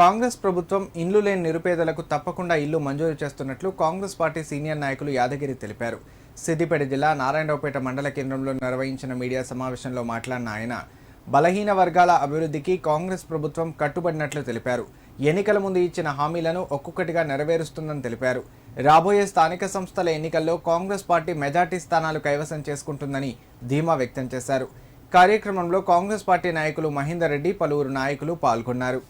కాంగ్రెస్ ప్రభుత్వం ఇండ్లు లేని నిరుపేదలకు తప్పకుండా ఇల్లు మంజూరు చేస్తున్నట్లు కాంగ్రెస్ పార్టీ సీనియర్ నాయకులు యాదగిరి తెలిపారు. సిద్దిపేట జిల్లా నారాయణరావుపేట మండల కేంద్రంలో నిర్వహించిన మీడియా సమావేశంలో మాట్లాడిన ఆయన బలహీన వర్గాల అభివృద్ధికి కాంగ్రెస్ ప్రభుత్వం కట్టుబడినట్లు తెలిపారు. ఎన్నికల ముందు ఇచ్చిన హామీలను ఒక్కొక్కటిగా నెరవేరుస్తుందని తెలిపారు. రాబోయే స్థానిక సంస్థల ఎన్నికల్లో కాంగ్రెస్ పార్టీ మెజార్టీ స్థానాలు కైవసం చేసుకుంటుందని ధీమా వ్యక్తం చేశారు. కార్యక్రమంలో కాంగ్రెస్ పార్టీ నాయకులు మహేందర్ రెడ్డి పలువురు నాయకులు పాల్గొన్నారు.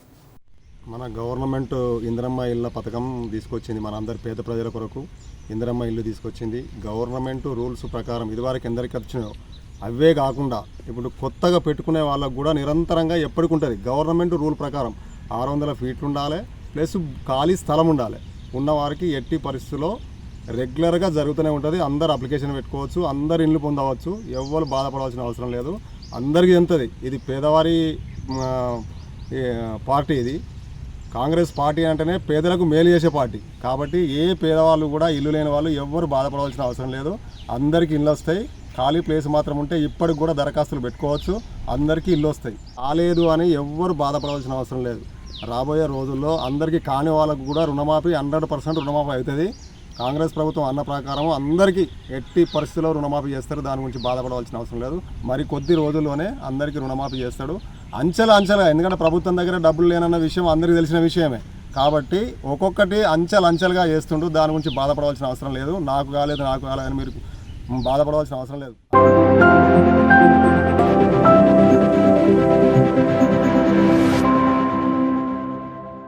మన గవర్నమెంట్ ఇందిరమ్మ ఇళ్ళ పథకం తీసుకొచ్చింది మన అందరి పేద ప్రజల కొరకు. ఇందిరమ్మ ఇల్లు తీసుకొచ్చింది. గవర్నమెంట్ రూల్స్ ప్రకారం ఇదివరకు ఎందరికి వచ్చినాయో అవే కాకుండా ఇప్పుడు కొత్తగా పెట్టుకునే వాళ్ళకు కూడా నిరంతరంగా ఎప్పటికి ఉంటుంది గవర్నమెంట్ రూల్ ప్రకారం ఆరు వందల ఫీట్లు ఉండాలి ప్లస్ ఖాళీ స్థలం ఉండాలి. ఉన్నవారికి ఎట్టి పరిస్థితుల్లో రెగ్యులర్గా జరుగుతూనే ఉంటుంది. అందరు అప్లికేషన్ పెట్టుకోవచ్చు అందరు ఇండ్లు పొందవచ్చు. ఎవ్వరు బాధపడవలసిన అవసరం లేదు. అందరికీ ఎంతది ఇది పేదవారి పార్టీ ఇది. కాంగ్రెస్ పార్టీ అంటేనే పేదలకు మేలు చేసే పార్టీ. కాబట్టి ఏ పేదవాళ్ళు కూడా ఇల్లు లేని వాళ్ళు ఎవ్వరు బాధపడవలసిన అవసరం లేదు. అందరికీ ఇల్లు వస్తాయి. ఖాళీ ప్లేస్ మాత్రం ఉంటే ఇప్పటికి కూడా దరఖాస్తులు పెట్టుకోవచ్చు. అందరికీ ఇల్లు వస్తాయి. కాలేదు అని ఎవ్వరు బాధపడవలసిన అవసరం లేదు. రాబోయే రోజుల్లో అందరికీ కాని వాళ్ళకు కూడా రుణమాఫీ హండ్రెడ్ పర్సెంట్ రుణమాఫీ అవుతుంది. కాంగ్రెస్ ప్రభుత్వం అన్న ప్రకారం అందరికీ ఎట్టి పరిస్థితుల్లో రుణమాఫీ చేస్తారు. దాని గురించి బాధపడవలసిన అవసరం లేదు. మరి కొద్ది రోజుల్లోనే అందరికీ రుణమాఫీ చేస్తాడు. అంచెల అంచెల ఎందుకంటే ప్రభుత్వం దగ్గర డబ్బులు లేనన్న విషయం అందరికీ తెలిసిన విషయమే. కాబట్టి ఒక్కొక్కటి అంచెలు అంచెలుగా చేస్తుంటూ దాని గురించి బాధపడవలసిన అవసరం లేదు. నాకు కాలేదు నాకు కాలేదని మీరు బాధపడవలసిన అవసరం లేదు.